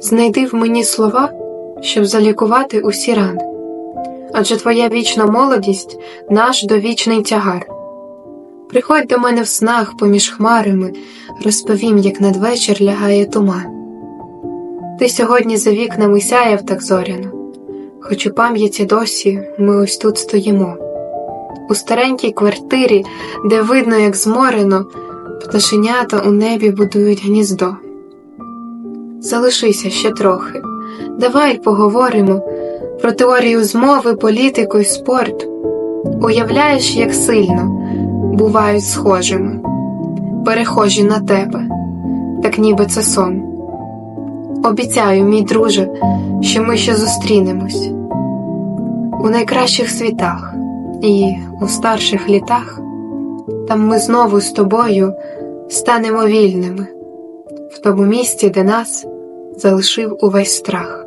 знайди в мені слова, щоб залікувати усі рани. Адже твоя вічна молодість наш довічний тягар. Приходь до мене в снах поміж хмарами, розповім, як надвечір лягає туман. Ти сьогодні за вікнами сяяв так зоряно, хоч у пам'яті досі ми ось тут стоїмо. У старенькій квартирі, де видно, як зморено, пташенята у небі будують гніздо. Залишися ще трохи, давай поговоримо про теорію змови, політику і спорт. Уявляєш, як сильно бувають схожими, перехожі на тебе, так ніби це сон. Обіцяю, мій друже, що ми ще зустрінемось у найкращих світах і у старших літах. Там ми знову з тобою станемо вільними в тому місці, де нас залишив увесь страх.